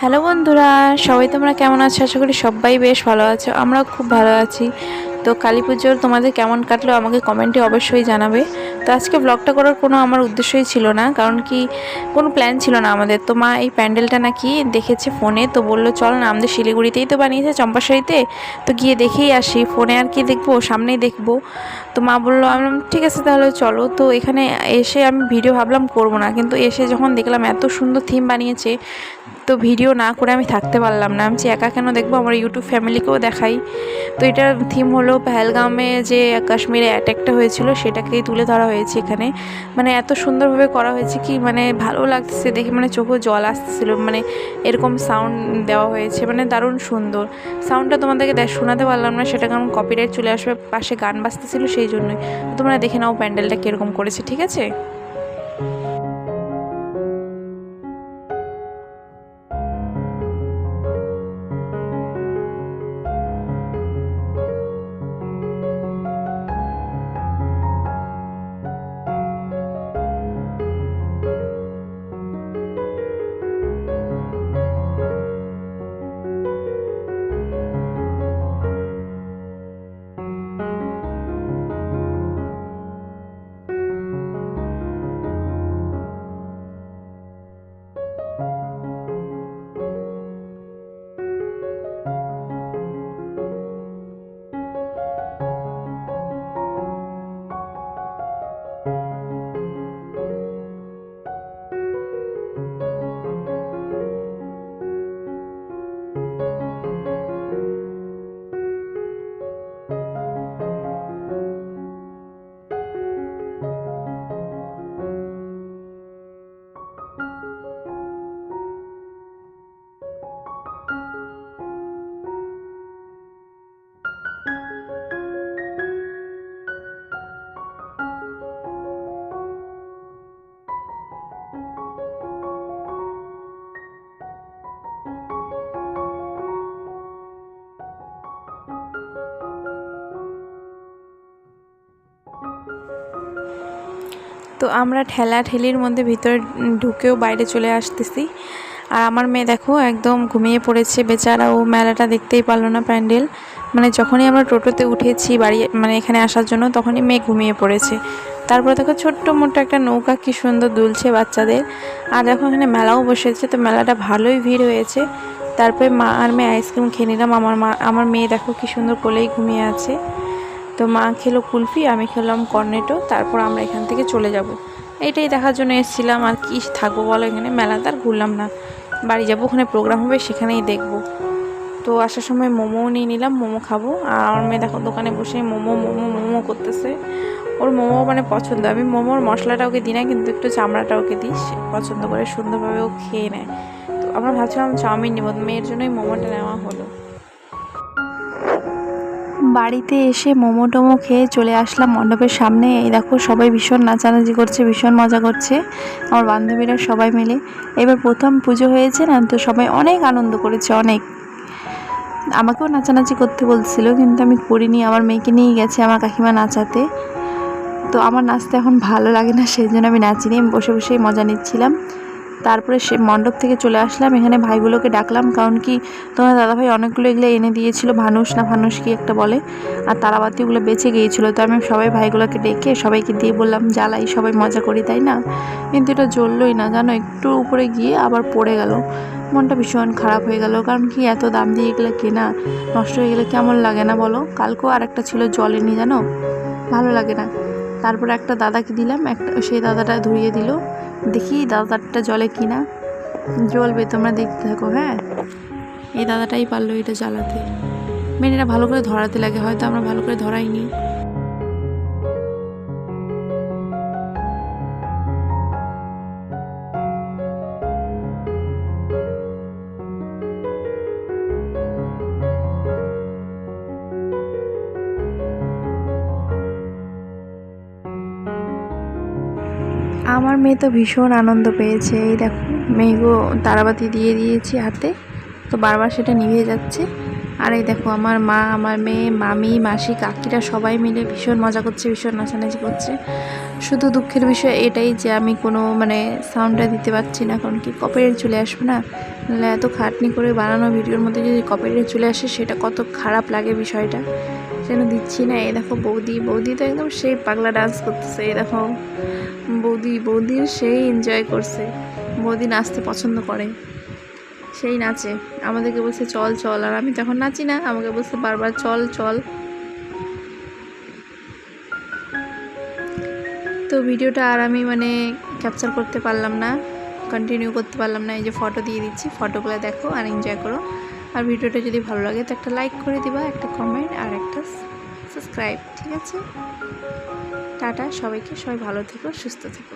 Hello বন্ধুরা, সবাই তোমরা কেমন আছো? আশা করি সবাই বেশ ভালো আছো, আমরাও খুব ভালো আছি। তো কালী পুজোর তোমাদের কেমন কাটলো আমাকে কমেন্টে অবশ্যই জানাবে। তো আজকে ব্লগটা করার কোনো আমার উদ্দেশ্যই ছিল না, কারণ কি কোনো প্ল্যান ছিল না আমাদের। তো মা এই প্যান্ডেলটা নাকি দেখেছে ফোনে তো বলল, চল না আমাদের শিলিগুড়িতেই তো বানিয়েছে, চম্পাশাড়িতে। তো গিয়ে দেখেই আসি ফোনে আর কি দেখব, সামনেই দেখব। তো মা বলল, আমি ঠিক আছে তাহলে চলো। তো এখানে এসে আমি ভিডিও ভাবলাম করব না, কিন্তু এসে যখন দেখলাম এত সুন্দর থিম বানিয়েছে তো ভিডিও না করে আমি থাকতে পারলাম না। আমি একা কেন দেখব? আমার ইউটিউব ফ্যামিলিকেও দেখাই। তো এটার থিম হলো পেহেলগামে যে কাশ্মীরে অ্যাটাকটা হয়েছিল, সেটাকেই তুলে ধরা হয়েছে এখানে। মানে এত সুন্দরভাবে করা হয়েছে কি মানে ভালো লাগতেছে দেখে মানে চোখে জল আসতেছিল মানে এরকম সাউন্ড দেওয়া হয়েছে মানে দারুণ সুন্দর। সাউন্ডটা তোমাদেরকে শোনাতে পারলাম না, সেটা কারণ কপিরাইট চলে আসবে, পাশে গান বাজতেছিল, সেই জন্যই। তোমরা দেখে নাও প্যান্ডেলটা কীরকম করেছে, ঠিক আছে? তো আমরা ঠেলা ঠেলির মধ্যে ভিতরে ঢুকেও বাইরে চলে আসতেছি। আর আমার মেয়ে দেখো একদম ঘুমিয়ে পড়েছে, বেচারা ও মেলাটা দেখতেই পারল না প্যান্ডেল। মানে যখনই আমরা টোটোতে উঠেছি বাড়ি মানে এখানে আসার জন্য তখনই মেয়ে ঘুমিয়ে পড়েছে। তারপর দেখো ছোট্ট মোটো একটা নৌকা কি সুন্দর দুলছে বাচ্চাদের। আর দেখো এখানে মেলাও বসেছে, তো মেলাটা ভালোই ভিড় হয়েছে। তারপরে মা আর মেয়ে আইসক্রিম খেয়ে নিলাম। আমার মা, আমার মেয়ে দেখো কি সুন্দর কোলেই ঘুমিয়ে আছে। তো মা খেলো কুলফি, আমি খেলাম কর্নেটো তারপর আমরা এখান থেকে চলে যাব। এটাই দেখার জন্য এসেছিলাম, আর কি থাকব বলো এখানে? মেলাতে আর ঘুরলাম না। বাড়ি যাব, ওখানে প্রোগ্রাম হবে, সেখানেই দেখব। তো আসার সময় মোমোও নিয়ে নিলাম, মোমো খাব। আর আমার মেয়ে দেখো দোকানে বসে মোমো মোমো মোমো করতেছে। ওর মোমো মানে পছন্দ। আমি মোমোর মশলাটা ওকে দিই না, কিন্তু একটু চামড়াটা ওকে দিই পছন্দ করে, সুন্দরভাবে ও খেয়ে নেয়। তো আমরা ভাবছিলাম চাউমিন নেব মেয়ের জন্যই মোমোটা নেওয়া হলো। বাড়িতে এসে মোমো টোমো খেয়ে চলে আসলাম মণ্ডপের সামনে। এই দেখো, সবাই ভীষণ নাচানাচি করছে, ভীষণ মজা করছে। আমার বান্ধবীরা সবাই মিলে। এবার প্রথম পুজো হয়েছে না, তো সবাই অনেক আনন্দ করেছে, অনেক। আমাকেও নাচানাচি করতে বলছিল, কিন্তু আমি করিনি। আমার মেয়েকে নিয়ে গেছে আমার কাকিমা নাচাতে। তো আমার নাচতে এখন ভালো লাগে না, সেই জন্য আমি নাচিনি। বসে বসেই মজা নিচ্ছিলাম। তারপরে সে মণ্ডপ থেকে চলে আসলাম। এখানে ভাইগুলোকে ডাকলাম, কারণ কি, তোমার দাদাভাই অনেকগুলো এগুলো এনে দিয়েছিল, ভানুষ না ভানুষ কি একটা বলে, আর তারাবাতি ওগুলো বেঁচে গিয়েছিল। তো আমি সবাই ভাইগুলোকে ডেকে সবাইকে দিয়ে বললাম, জ্বালাই, সবাই মজা করি, তাই না? কিন্তু এটা জ্বললোই না, জানো, একটু উপরে গিয়ে আবার পড়ে গেল। মনটা ভীষণ খারাপ হয়ে গেল, কারণ কি, এত দাম দিয়ে এগুলো কেনা, নষ্ট হয়ে গেলে কেমন লাগে না বলো? কালকেও আর একটা ছিল জলেনি জানো? ভালো লাগে না। তারপর একটা দাদাকে দিলাম, একটা সেই দাদাটা ধরিয়ে দিল। দেখি দাদাটা জলে কিনা। জ্বলবে, তোমরা দেখতে থাকো হ্যাঁ? এই দাদাটাই পারল এটা জ্বালাতে। মেয়েরা ভালো করে ধরাতে লাগে, হয়তো আমরা ভালো করে ধরাইনি। আমার মেয়ে তো ভীষণ আনন্দ পেয়েছে। এই দেখো, মেয়েগো তারাবাতি দিয়ে দিয়েছি হাতে। তো বারবার সেটা নিভে যাচ্ছে। আর এই দেখো, আমার মা, আমার মেয়ে, মামি, মাসি, কাকিরা সবাই মিলে ভীষণ মজা করছে, ভীষণ নাচানাচি করছে। শুধু দুঃখের বিষয় এটাই যে আমি কোনো মানে সাউন্ডটা দিতে পারছি না, কারণ কি কপিরাইট চলে আসবে না? এত খাটনি করে বানানো ভিডিওর মধ্যে যদি কপিরাইট চলে আসে, সেটা কত খারাপ লাগে বিষয়টা। যেন দিচ্ছি না? এই দেখো বৌদি বৌদি তো একদম সেই পাগলা ডান্স করতেছে, এই দেখো। বৌদি বৌদির সেই এনজয় করছে। বৌদি নাচতে পছন্দ করে, সেই নাচে। আমাদেরকে বলছে, চল চল। আর আমি তখন নাচি না, আমাকে বলছে, বারবার চল চল। তো ভিডিওটা আর আমি মানে ক্যাপচার করতে পারলাম না কন্টিনিউ করতে পারলাম না। এই যে ফটো দিয়ে দিচ্ছি ফটোগুলো দেখো আর এনজয় করো। আর ভিডিওটা যদি ভালো লাগে তো একটা লাইক করে দিবা, একটা কমেন্ট আর একটা সাবস্ক্রাইব ঠিক আছে? টাটা, সবাইকে, সবাই ভালো থেকো, সুস্থ থেকো।